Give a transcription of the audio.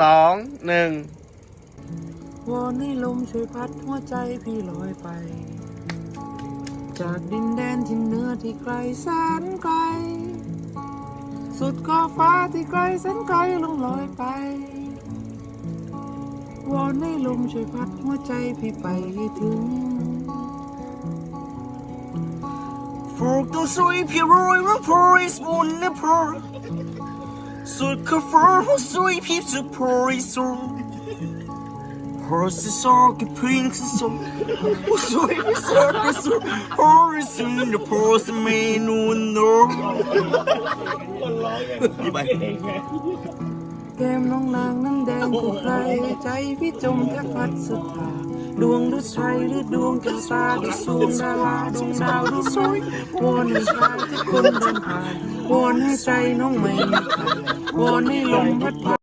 สองหนึ่งวอนให้ลมช่วยพัดหัวใจพี่ลอยไป จากดินแดนที่เหนือที่ไกลแสนไกล สุดขอบฟ้าที่ไกลแสนไกลลงลอยไป วอนให้ลมช่วยพัดหัวใจพี่ไปให้ถึง Folk de soy piroi wa poris wunne por Sud ka for ho soy pip su pori so Horse is all ke pink so Ho soy vi sörke so Horse in the pors me no no นี่ไปแก้มน้องนางนั้นแดงกว่าใครใจพี่จมแทบพัดสุดทาง ดวงดุจไทยหรือดวงก้วตาดุจสูงดาราดวงดาวดุจสวยวอนให้ชายที่คนเดินผ่านวอนให้ใจน้องไม่มีใครวอนให้ลมพัดพา